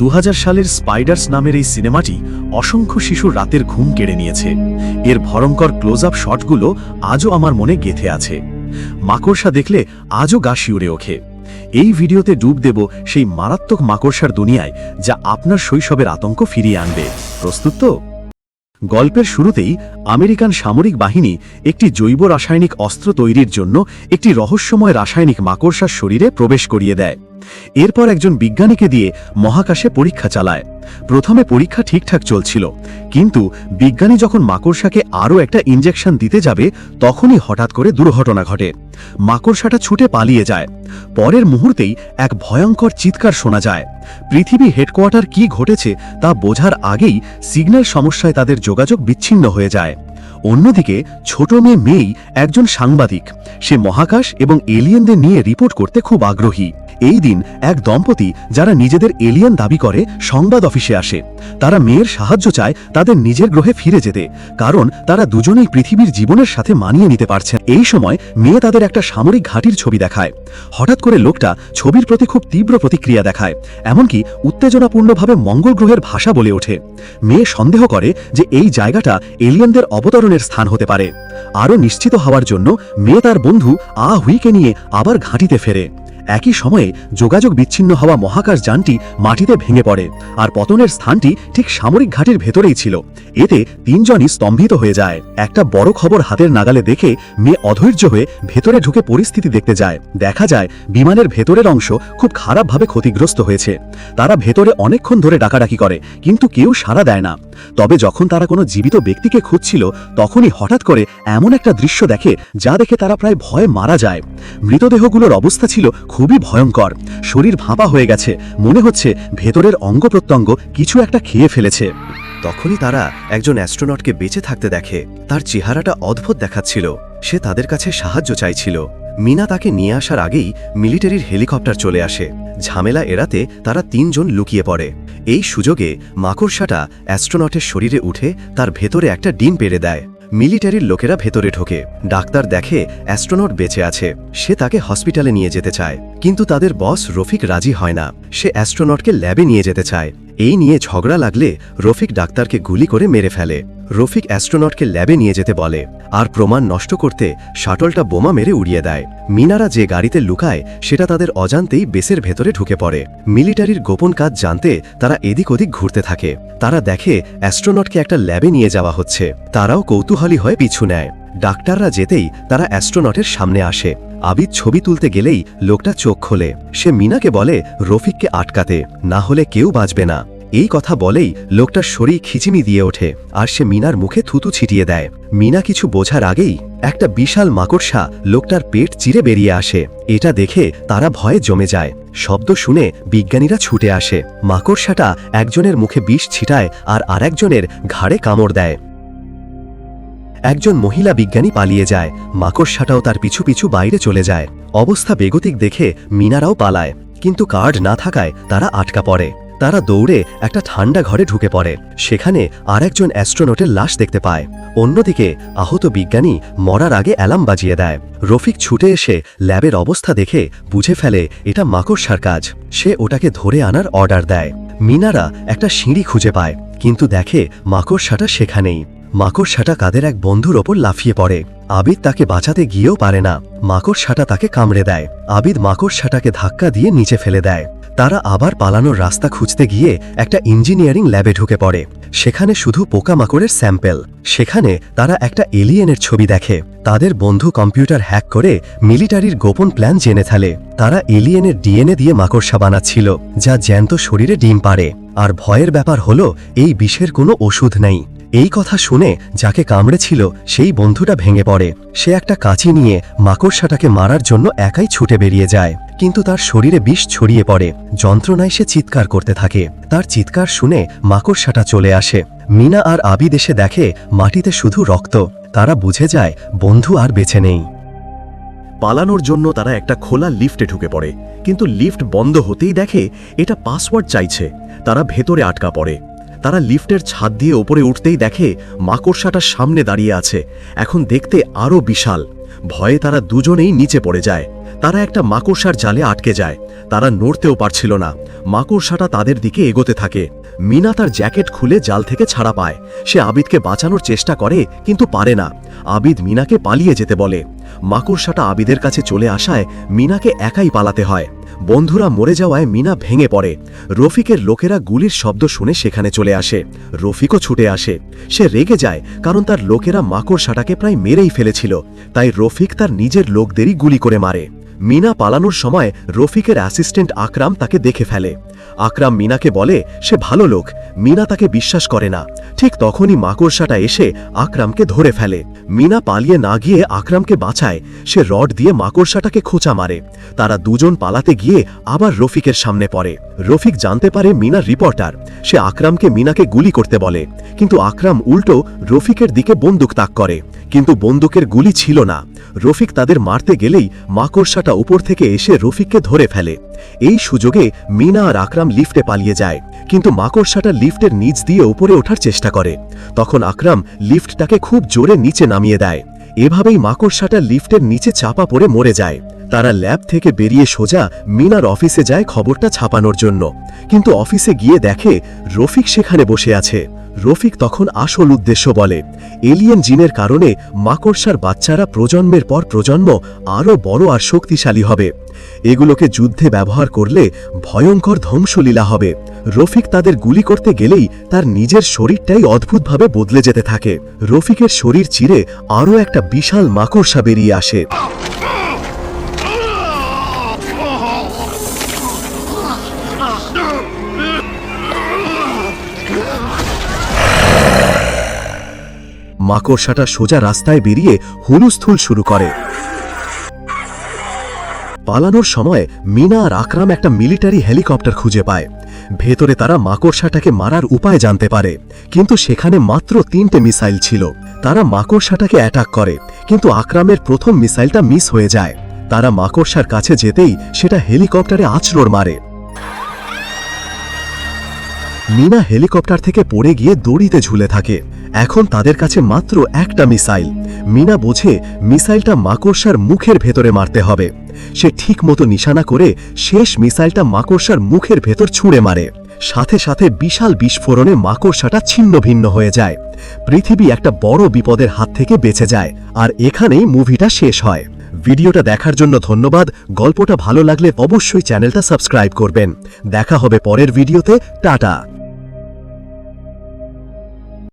দু হাজার সালের স্পাইডার্স নামের এই সিনেমাটি অসংখ্য শিশুর রাতের ঘুম কেড়ে নিয়েছে। এর ভয়ঙ্কর ক্লোজ আপ শটগুলো আজও আমার মনে গেথে আছে। মাকড়সা দেখলে আজও গা শিউরে ওঠে। এই ভিডিওতে ডুব দেব সেই মারাত্মক মাকড়সার দুনিয়ায় যা আপনার শৈশবের আতঙ্ক ফিরিয়ে আনবে। প্রস্তুত তো? গল্পের শুরুতেই আমেরিকান সামরিক বাহিনী একটি জৈব রাসায়নিক অস্ত্র তৈরির জন্য একটি রহস্যময় রাসায়নিক মাকড়সার শরীরে প্রবেশ করিয়ে দেয়। এরপর একজন বিজ্ঞানীকে দিয়ে মহাকাশে পরীক্ষা চালায়। প্রথমে পরীক্ষা ঠিকঠাক চলছিল, কিন্তু বিজ্ঞানী যখন মাকড়সাকে আরও একটা ইঞ্জেকশন দিতে যাবে, তখনই হঠাৎ করে দুর্ঘটনা ঘটে। মাকড়সাটা ছুটে পালিয়ে যায়। পরের মুহূর্তেই এক ভয়ঙ্কর চিৎকার শোনা যায়। পৃথিবী হেডকোয়ার্টার কি ঘটেছে তা বোঝার আগেই সিগন্যাল সমস্যায় তাদের যোগাযোগ বিচ্ছিন্ন হয়ে যায়। অন্যদিকে, ছোট মেয়ে মেয়েই একজন সাংবাদিক। সে মহাকাশ এবং এলিয়েনদের নিয়ে রিপোর্ট করতে খুব আগ্রহী। এই দিন এক দম্পতি যারা নিজেদের এলিয়েন দাবি করে সংবাদ অফিসে আসে। তারা মেয়ের সাহায্য চায় তাদের নিজের গ্রহে ফিরে যেতে, কারণ তারা দুজনেই পৃথিবীর জীবনের সাথে মানিয়ে নিতে পারছেন। এই সময় মেয়ে তাদের একটা সামরিক ঘাঁটির ছবি দেখায়। হঠাৎ করে লোকটা ছবির প্রতি খুব তীব্র প্রতিক্রিয়া দেখায়, এমনকি উত্তেজনাপূর্ণভাবে মঙ্গল গ্রহের ভাষা বলে ওঠে। মেয়ে সন্দেহ করে যে এই জায়গাটা এলিয়েনদের অবতরণের স্থান হতে পারে। আরও নিশ্চিত হওয়ার জন্য মেয়ে তার বন্ধু আ হুইকে নিয়ে আবার ঘাঁটিতে ফেরে। একই সময়ে যোগাযোগ বিচ্ছিন্ন হওয়া মহাকাশ যানটি মাটিতে ভেঙে পড়ে, আর পতনের স্থানটি ঠিক সামরিক ঘাটির ভেতরেই ছিল। এতে তিনজনই স্তম্ভিত হয়ে যায়। একটা বড় খবর হাতের নাগালে দেখে মেয়ে অধৈর্য হয়ে ভেতরে ঢুকে পরিস্থিতি দেখতে যায়। দেখা যায়, বিমানের ভেতরের অংশ খুব খারাপভাবে ক্ষতিগ্রস্ত হয়েছে। তারা ভেতরে অনেকক্ষণ ধরে ডাকাডাকি করে, কিন্তু কেউ সাড়া দেয় না। তবে যখন তারা কোনো জীবিত ব্যক্তিকে খুঁজছিল, তখনই হঠাৎ করে এমন একটা দৃশ্য দেখে যা দেখে তারা প্রায় ভয়ে মারা যায়। মৃতদেহগুলোর অবস্থা ছিল খুবই ভয়ঙ্কর। শরীর ভাঁপা হয়ে গেছে। মনে হচ্ছে ভেতরের অঙ্গ প্রত্যঙ্গ কিছু একটা খেয়ে ফেলেছে। তখনই তারা একজন অ্যাস্ট্রোনটকে বেঁচে থাকতে দেখে। তার চেহারাটা অদ্ভুত দেখাচ্ছিল। সে তাদের কাছে সাহায্য চাইছিল। মিনা তাকে নিয়ে আসার আগেই মিলিটারির হেলিকপ্টার চলে আসে। ঝামেলা এড়াতে তারা তিনজন লুকিয়ে পড়ে। এই সুযোগে মাকড়সাটা অ্যাস্ট্রোনটের শরীরে উঠে তার ভেতরে একটা ডিম পেড়ে দেয়। মিলিটারির লোকেরা ভেতরে ঢোকে। ডাক্তার দেখে অ্যাস্ট্রোনট বেঁচে আছে। সে তাকে হসপিটালে নিয়ে যেতে চায়। কিন্তু তাদের বস রফিক রাজি হয় না। সে অ্যাস্ট্রোনটকে ল্যাবে নিয়ে যেতে চায়। এই নিয়ে ঝগড়া লাগলে রফিক ডাক্তারকে গুলি করে মেরে ফেলে। রফিক অ্যাস্ট্রোনটকে ল্যাবে নিয়ে যেতে বলে আর প্রমাণ নষ্ট করতে শাটলটা বোমা মেরে উড়িয়ে দেয়। মিনারা যে গাড়িতে লুকায়, সেটা তাদের অজান্তেই বেসের ভেতরে ঢুকে পড়ে। মিলিটারির গোপন কাজ জানতে তারা এদিক ওদিক ঘুরতে থাকে। তারা দেখে অ্যাস্ট্রোনটকে একটা ল্যাবে নিয়ে যাওয়া হচ্ছে। তারাও কৌতূহলী হয়ে পিছু নেয়। ডাক্তাররা যেতেই তারা অ্যাস্ট্রোনটের সামনে আসে। আবিদ ছবি তুলতে গেলেই লোকটা চোখ খোলে। সে মিনাকে বলে, রফিককে আটকাতে, না হলে কেউ বাঁচবে না। এই কথা বলেই লোকটার শরীর খিচিমি দিয়ে ওঠে আর সে মিনার মুখে থুতু ছিটিয়ে দেয়। মিনা কিছু বোঝার আগেই একটা বিশাল মাকড়সা লোকটার পেট চিরে বেরিয়ে আসে। এটা দেখে তারা ভয়ে জমে যায়। শব্দ শুনে বিজ্ঞানীরা ছুটে আসে। মাকড়সাটা একজনের মুখে বিষ ছিটায় আর আরেকজনের ঘাড়ে কামড় দেয়। একজন মহিলা বিজ্ঞানী পালিয়ে যায়। মাকড়সাটাও তার পিছু পিছু বাইরে চলে যায়। অবস্থা বেগতিক দেখে মিনারাও পালায়। কিন্তু কার্ড না থাকায় তারা আটকা পড়ে। তারা দৌড়ে একটা ঠান্ডা ঘরে ঢুকে পড়ে। সেখানে আরেকজন অ্যাস্ট্রোনটের লাশ দেখতে পায়। অন্যদিকে আহত বিজ্ঞানী মরার আগে অ্যালার্ম বাজিয়ে দেয়। রফিক ছুটে এসে ল্যাবের অবস্থা দেখে বুঝে ফেলে এটা মাকড়সার কাজ। সে ওটাকে ধরে আনার অর্ডার দেয়। মিনারা একটা সিঁড়ি খুঁজে পায়, কিন্তু দেখে মাকড়সাটা সেখানেই। মাকড়সাটা কাদের এক বন্ধুর ওপর লাফিয়ে পড়ে। আবিদ তাকে বাঁচাতে গিয়েও পারে না। মাকড়সাটা তাকে কামড়ে দেয়। আবিদ মাকড়সাটাকে ধাক্কা দিয়ে নিচে ফেলে দেয়। তারা আবার পালানোর রাস্তা খুঁজতে গিয়ে একটা ইঞ্জিনিয়ারিং ল্যাবে ঢুকে পড়ে। সেখানে শুধু পোকামাকড়ের স্যাম্পেল। সেখানে তারা একটা এলিয়েনের ছবি দেখে। তাদের বন্ধু কম্পিউটার হ্যাক করে মিলিটারির গোপন প্ল্যান জেনে ফেলে। তারা এলিয়েনের ডিএনএ দিয়ে মাকড়সা বানাচ্ছিল, যা জ্যান্ত শরীরে ডিম পারে আর ভয়ের ব্যাপার হলো, এই বিষের কোনো ওষুধ নেই। এই কথা শুনে যাকে কামড়েছিল, সেই বন্ধুটা ভেঙে পড়ে। সে একটা কাঁচি নিয়ে মাকড়সাটাকে মারার জন্য একাই ছুটে বেরিয়ে যায়। কিন্তু তার শরীরে বিষ ছড়িয়ে পড়ে। যন্ত্রণায় সে চিৎকার করতে থাকে। তার চিৎকার শুনে মাকড়সাটা চলে আসে। মিনা আর আবিদ এসে দেখে, মাটিতে শুধু রক্ত। তারা বুঝে যায়, বন্ধু আর বেছে নেই। পালানোর জন্য তারা একটা খোলা লিফটে ঢুকে পড়ে। কিন্তু লিফট বন্ধ হতেই দেখে, এটা পাসওয়ার্ড চাইছে। তারা ভেতরে আটকা পড়ে। তারা লিফটের ছাদ দিয়ে ওপরে উঠতেই দেখে মাকড়সাটার সামনে দাঁড়িয়ে আছে। এখন দেখতে আরও বিশাল। ভয়ে তারা দুজনেই নিচে পড়ে যায়। তারা একটা মাকড়সার জালে আটকে যায়। তারা নড়তেও পারছিল না। মাকড়সাটা তাদের দিকে এগোতে থাকে। মিনা তার জ্যাকেট খুলে জাল থেকে ছাড়া পায়। সে আবিদকে বাঁচানোর চেষ্টা করে, কিন্তু পারে না। আবিদ মিনাকে পালিয়ে যেতে বলে। মাকড়সাটা আবিদের কাছে চলে আসায় মিনাকে একাই পালাতে হয়। বন্ধুরা মরে যাওয়ায় মিনা ভেঙে পড়ে। রফিকের লোকেরা গুলির শব্দ শুনে সেখানে চলে আসে। রফিকও ছুটে আসে। সে রেগে যায়, কারণ তার লোকেরা মাকড়সাটাকে প্রায় মেরেই ফেলেছিল। তাই রফিক তার নিজের লোকদেরই গুলি করে মারে। মিনা পালানোর সময় রফিকের অ্যাসিস্ট্যান্ট আকরাম তাকে দেখে ফেলে। আকরাম মিনাকে বলে, সে ভালো লোক। মিনা তাকে বিশ্বাস করে না। ঠিক তখনই মাকড়সাটা এসে আকরামকে ধরে ফেলে। মিনা পালিয়ে না গিয়ে আকরামকে বাঁচায়। সে রড দিয়ে মাকড়সাটাকে খোঁচা মারে। তারা দুজন পালাতে গিয়ে আবার রফিকের সামনে পড়ে। রফিক জানতে পারে মিনা রিপোর্টার। সে আকরামকে মিনাকে গুলি করতে বলে। কিন্তু আকরাম উল্টো রফিকের দিকে বন্দুক তাক করে। কিন্তু বন্দুকের গুলি ছিল না। রফিক তাদের মারতে গেলেই মাকড়সাটা উপর থেকে এসে রফিককে ধরে ফেলে। এই সুযোগে মিনা আর আকরাম লিফটে পালিয়ে যায়, কিন্তু মাকড়সাটা লিফটের নিচ দিয়ে উপরে ওঠার চেষ্টা করে। তখন আকরাম লিফটটাকে খুব জোরে নিচে নামিয়ে দেয়। এভাবেই মাকড়সাটা লিফটের নিচে চাপা পড়ে মরে যায়। তারা ল্যাব থেকে বেরিয়ে সোজা মিনার অফিসে যায় খবরটা ছাপানোর জন্য। কিন্তু অফিসে গিয়ে দেখে রফিক সেখানে বসে আছে। রফিক তখন আসল উদ্দেশ্য বলে। এলিয়েন জিনের কারণে মাকড়সার বাচ্চারা প্রজন্মের পর প্রজন্ম আরও বড় আর শক্তিশালী হবে। এগুলোকে যুদ্ধে ব্যবহার করলে ভয়ঙ্কর ধ্বংসলীলা হবে। রফিক তাদের গুলি করতে গেলেই তার নিজের শরীরটাই অদ্ভুতভাবে বদলে যেতে থাকে। রফিকের শরীর চিরে আরও একটা বিশাল মাকড়সা বেরিয়ে আসে। মাকড়সাটা সোজা রাস্তায় বেরিয়ে হুলুস্থুল শুরু করে। পালানোর সময় মিনা আর আকরাম একটা মিলিটারি হেলিকপ্টার খুঁজে পায়। ভেতরে তারা মাকড়সাটাকে মারার উপায় জানতে পারে। কিন্তু সেখানে মাত্র তিনটে মিসাইল ছিল। তারা মাকড়সাটাকে অ্যাটাক করে, কিন্তু আকরামের প্রথম মিসাইলটা মিস হয়ে যায়। তারা মাকড়সার কাছে যেতেই সেটা হেলিকপ্টারে আছড়োর মারে। মিনা হেলিকপ্টার থেকে পড়ে গিয়ে দড়িতে ঝুলে থাকে। এখন তাদের কাছে মাত্র একটা মিসাইল। মিনা বোঝে মিসাইলটা মাকড়সার মুখের ভেতরে মারতে হবে। সে ঠিক মতো নিশানা করে শেষ মিসাইলটা মাকড়সার মুখের ভেতর ছুঁড়ে মারে। সাথে সাথে বিশাল বিস্ফোরণে মাকড়সাটা ছিন্ন ভিন্ন হয়ে যায়। পৃথিবী একটা বড় বিপদের হাত থেকে বেঁচে যায়, আর এখানেই মুভিটা শেষ হয়। ভিডিওটা দেখার জন্য ধন্যবাদ। গল্পটা ভালো লাগলে অবশ্যই চ্যানেলটা সাবস্ক্রাইব করবেন। দেখা হবে পরের ভিডিওতে। টাটা।